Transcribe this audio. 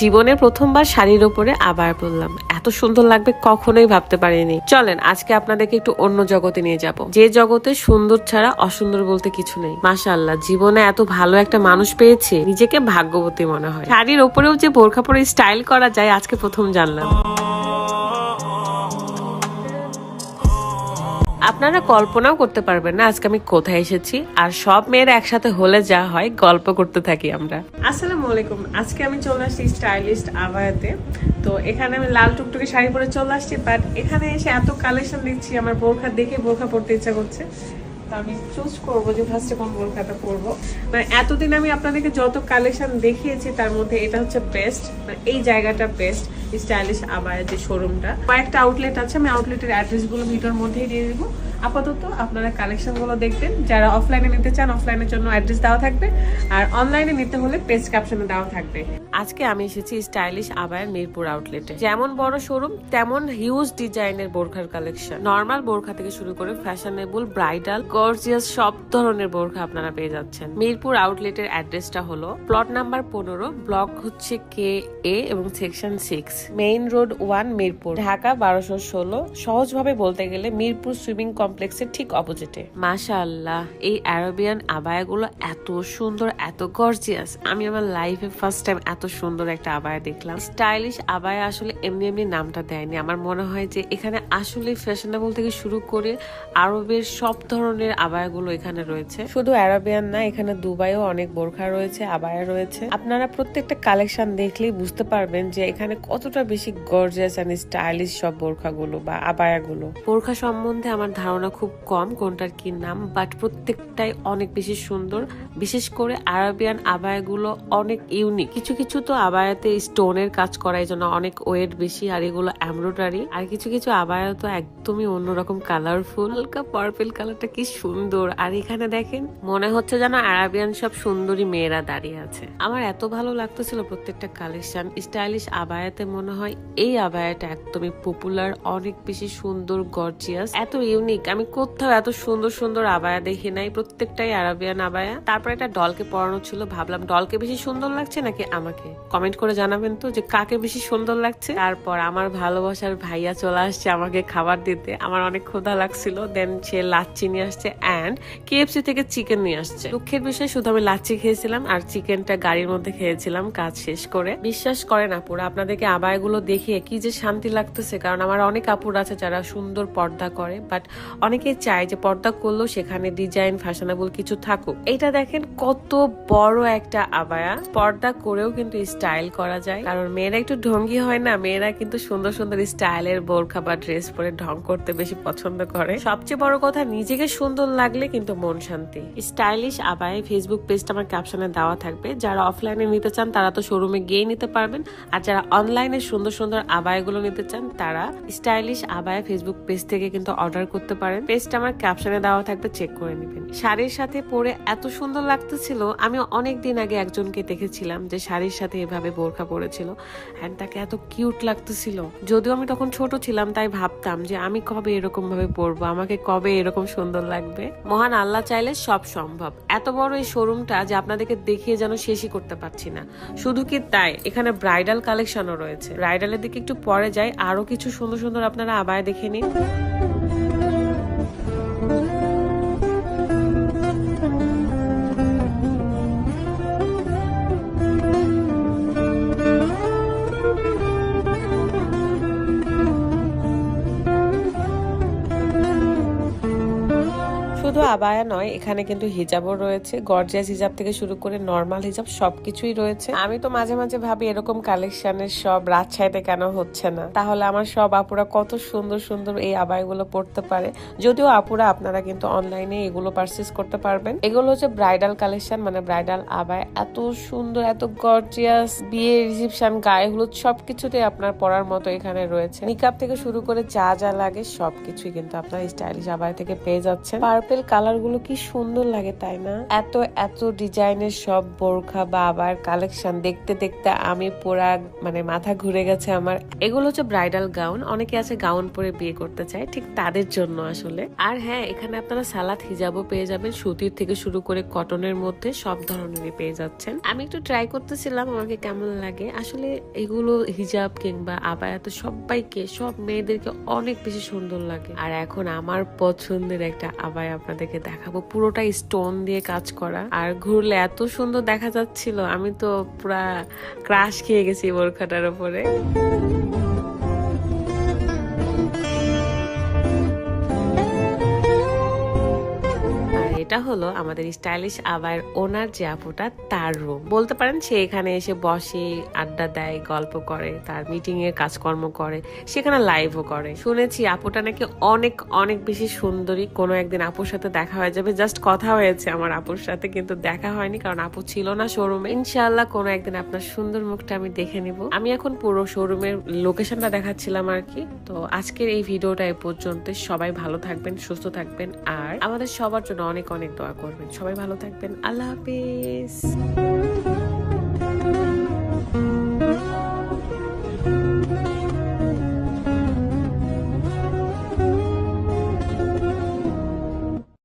জীবনে প্রথমবার শাড়ির ওপরে আবার বললাম এত সুন্দর লাগবে কখনোই ভাবতে পারিনি। চলেন, আজকে আপনাদেরকে একটু অন্য জগতে নিয়ে যাব। যে জগতে সুন্দর ছাড়া অসুন্দর বলতে কিছু নেই। মাশাল্লাহ জীবনে এত ভালো একটা মানুষ পেয়েছে, নিজেকে ভাগ্যবতী মনে হয়। শাড়ির ওপরেও যে বোরখা পরে স্টাইল করা যায়, আজকে প্রথম জানলাম। আপনারা কল্পনাও করতে পারবেন না আজকে আমি কোথায় এসেছি, আর সব মেয়েরা একসাথে হলে যা হয় গল্প করতে থাকি আমরা। আসসালামু আলাইকুম। আজকে আমি চলে আসছি স্টাইলিস্ট আবায়াতে। তো এখানে আমি লাল টুকটুকে শাড়ি পরে চলে আসছি বাট এখানে এসে এত কালেকশন দেখছি আমার বোরখা দেখে বোরখা পরতে ইচ্ছা করছে। আমি চুজ করব যে ফার্স্টে কোন বোরখাটা পরবো। মানে এতদিন আমি আপনাদেরকে যত কালেকশন দেখিয়েছি, তার মধ্যে এটা হচ্ছে বেস্ট মানে এই জায়গাটা বেস্ট স্টাইলিশ আবায়া যে শোরুমটা কয়েকটা আউটলেট আছে, আমি আউটলেটের অ্যাড্রেসগুলো ভিডিওর মধ্যেই দিয়ে দিব। আপাতত আপনারা কালেকশনগুলো দেখবেন। যারা অফলাইনে নিতে চান অফলাইনের জন্য অ্যাড্রেস দেওয়া থাকবে। আর অনলাইনে নিতে হলে পেজ ক্যাপশনে দেওয়া থাকবে। আজকে আমি এসেছি স্টাইলিশ আবায়ের মিরপুর আউটলেটে যেমন বড় শোরুম তেমন হিউজ ডিজাইনের বোরখার কালেকশন নর্মাল বোরখা থেকে শুরু করে ফ্যাশনেবল ব্রাইডাল গর্জিয়াস সব ধরনের বোরখা আপনারা পেয়ে যাচ্ছেন। মিরপুর আউটলেটের অ্যাড্রেসটা হলো প্লট নাম্বার পনেরো ব্লক হচ্ছে কে এ এবং section six main road one Mirpur. Dhaka বারোশো ষোলো। সহজভাবে বলতে গেলে মিরপুর সুইমিং কমপ্লেক্সের ঠিক অপোজিটে। মাশাআল্লাহ এই অ্যারাবিয়ান আবায়াগুলো এত সুন্দর এত গর্জিয়াস আমি আমার লাইফে ফার্স্ট টাইম এত সুন্দর একটা আবায়া দেখলাম। স্টাইলিশ আবায়া আসলে এমনি এমনি নামটা দেয়নি। আমার মনে হয় যে এখানে আসলে ফ্যাশনেবল থেকে শুরু করে আরবের সব ধরনের আবায়াগুলো এখানে রয়েছে। শুধু অ্যারাবিয়ান না এখানে দুবাইও অনেক বোরখা রয়েছে আবায়া রয়েছে। আপনারা প্রত্যেকটা কালেকশন দেখলেই বুঝতে পারবেন যে এখানে কতটা বেশি গর্জিয়াস অ্যান্ড স্টাইলিশ সব বোরখাগুলো বা আবায়াগুলো? বোরখা সম্বন্ধে আমার ধারণা খুব কম কোনটার কি নাম বাট প্রত্যেকটাই অনেক বেশি সুন্দর। বিশেষ করে আরাবিয়ান আবায়াগুলো অনেক ইউনিক কিছু কিছু তো আবায়াতে স্টোনের কাজ করা এই জন্য অনেক ওয়েট বেশি, আর এগুলো এমব্রয়ডারি আর কিছু কিছু আবায়া তো একদমই অন্যরকম কালারফুল হালকা পার্পেল কালারটা কি সুন্দর। আর এখানে দেখেন, মনে হচ্ছে যেন আরাবিয়ান সব সুন্দরী মেয়েরা দাঁড়িয়ে আছে। আমার এত ভালো লাগতেছিল প্রত্যেকটা কালেকশন স্টাইলিশ আবায়াতে মনে হয় এই আবায়াটা একদমই পপুলার অনেক বেশি সুন্দর গর্জিয়াস এত ইউনিক আমি কোথাও এত সুন্দর সুন্দর আবায়া দেখি নাই, প্রত্যেকটাই আরাবিয়ান আবায়া তারপর একটা ডলকে পরানো ছিল, ভাবলাম ডলকে বেশি সুন্দর লাগছে নাকি আমাকে? কমেন্ট করে জানাবেন তো যে কাকে বেশি সুন্দর লাগছে। তারপর আমার ভালোবাসার ভাইয়া চলে আসছে আমাকে খাবার দিতে। আমার অনেক ক্ষুধা লাগছিল দেন সে লাচ্ছি নিয়ে আসছে অ্যান্ড কেএফসি থেকে চিকেন নিয়ে আসছে। দুঃখের বিষয়, শুধু আমি লাচ্ছি খেয়েছিলাম আর চিকেনটা গাড়ির মধ্যে খেয়েছিলাম, কাজ শেষ করে। বিশ্বাস করেন আপুরা, আপনাদেরকে আবায়গুলো দেখিয়ে কি যে শান্তি লাগতেছে, কারণ আমার অনেক আপুর আছে যারা সুন্দর পর্দা করে বাট অনেকে চায় যে পর্দা করলেও সেখানে ডিজাইন ফ্যাশনেবল কিছু থাকুক। এটা দেখেন কত বড় একটা আবায়া। পর্দা করেও কিন্তু স্টাইল করা যায়। কারণ মেয়েরা একটু ঢঙ্গি হয় না, মেয়েরা কিন্তু সুন্দর সুন্দর স্টাইলের বোরখা বা ড্রেস পরে ঢং করতে বেশি পছন্দ করে। সবচেয়ে বড় কথা, নিজেকে সুন্দর লাগলে কিন্তু মন শান্তি। স্টাইলিশ আবায় ফেসবুক পেজটা আমার ক্যাপশনে দেওয়া থাকবে। যারা অফলাইনে নিতে চান, তারা তো শোরুমে গিয়ে নিতে পারবেন। আর যারা অনলাইনে সুন্দর সুন্দর আবায়গুলো নিতে চান, তারা স্টাইলিশ আবায় ফেসবুক পেজ থেকে কিন্তু অর্ডার করতে পারেন। পেজটা আমার ক্যাপশনে দেওয়া থাকবে চেক করে নেবেন। শাড়ির সাথে পরে এত সুন্দর লাগতেছিল, আমি অনেক দিন আগে একজনকে দেখেছিলাম যে শাড়ির সাথে এভাবে বোরখা পরেছিল অ্যান্ড তাকে এত কিউট লাগতেছিল। যদিও আমি তখন ছোট ছিলাম, তাই ভাবতাম যে আমি কবে এরকম ভাবে পরবো, আমাকে কবে এরকম সুন্দর লাগবে। মহান আল্লাহ চাইলে সব সম্ভব। এত বড় এই শোরুমটা যে আপনাদেরকে দেখিয়ে যেন শেষই করতে পারছি না। শুধু কি তাই? এখানে ব্রাইডাল কালেকশনও রয়েছে। ব্রাইডালের দিকে একটু পরে যাই। আরও কিছু সুন্দর সুন্দর আপনারা আবায় দেখে নিন। আবায়া নয়, এখানে কিন্তু হিজাবও রয়েছে। গর্জিয়াস হিজাব থেকে শুরু করে নর্মাল হিজাব সবকিছুই রয়েছে। আমি তো মাঝে মাঝে ভাবি এরকম কালেকশনের সব রাজশাহীতে কেন হচ্ছে না? তাহলে আমার সব আপুরা কত সুন্দর সুন্দর এই আবায়গুলো পড়তে পারে। যদিও আপুরা, আপনারা কিন্তু অনলাইনে এগুলো পারচেস করতে পারবেন। এগুলো হচ্ছে ব্রাইডাল কালেকশন মানে ব্রাইডাল আবায়। এত সুন্দর, এত গর্জিয়াস বিয়ে রিসেপশন গায়ে হলুদ সবকিছুতে আপনার পড়ার মতো এখানে রয়েছে। নিকাপ থেকে শুরু করে যা যা লাগে সবকিছুই কিন্তু আপনার স্টাইলিশ আবায় থেকে পেয়ে যাচ্ছেন। পার্পেল কালারগুলো কি সুন্দর লাগে, তাই না? এত এত ডিজাইনের সব বোরখা বা আবার কালেকশন দেখতে দেখতে আমি পুরা মানে মাথা ঘুরে গেছে আমার। এগুলো হচ্ছে ব্রাইডাল গাউন। অনেকে আছে গাউন পরে বিয়ে করতে চায়, ঠিক তাদের জন্য আসলে। আর হ্যাঁ এখানে আপনারা সালাদ, হিজাবও পেয়ে যাবেন। সুতির থেকে শুরু করে কটনের মধ্যে সব ধরনেরই পেয়ে যাচ্ছেন। আমি একটু ট্রাই করতেছিলাম, আমাকে কেমন লাগে। আসলে এগুলো হিজাব কিংবা আবায়াত সবাইকে, সব মেয়েদেরকে অনেক বেশি সুন্দর লাগে। আর এখন আমার পছন্দের একটা আবায় আপনাদেরকে দেখাবো। পুরোটা স্টোন দিয়ে কাজ করা। আর ঘুরলে এত সুন্দর দেখা যাচ্ছিল, আমি তো পুরা ক্রাশ খেয়ে গেছি বোরখাটার উপরে। এটা হলো আমাদের স্টাইলিশ আবার ওনার যে আপুটা, তার রুম বলতে পারেন সে এখানে এসে বসে, আড্ডা দেয়, গল্প করে, তার মিটিং এর কাজকর্ম করে, সেখানে লাইভও করে। শুনেছি আপুটা নাকি অনেক অনেক বেশি সুন্দরী। কোনো একদিন আপুর সাথে দেখা হয়ে যাবে। জাস্ট কথা হয়েছে আমার আপুর সাথে, কিন্তু দেখা হয়নি, কারণ আপু ছিল না শোরুমে ইনশাল্লাহ কোনো একদিন আপনার সুন্দর মুখটা আমি দেখে নিব। আমি এখন পুরো শোরুমের লোকেশনটা দেখাচ্ছিলাম আর কি। তো আজকের এই ভিডিওটা এ পর্যন্ত সবাই ভালো থাকবেন, সুস্থ থাকবেন। আর আমাদের সবার জন্য অনেক অনেক দোয়া করবেন। সবাই ভালো থাকবেন। আল্লাহ হাফিজ।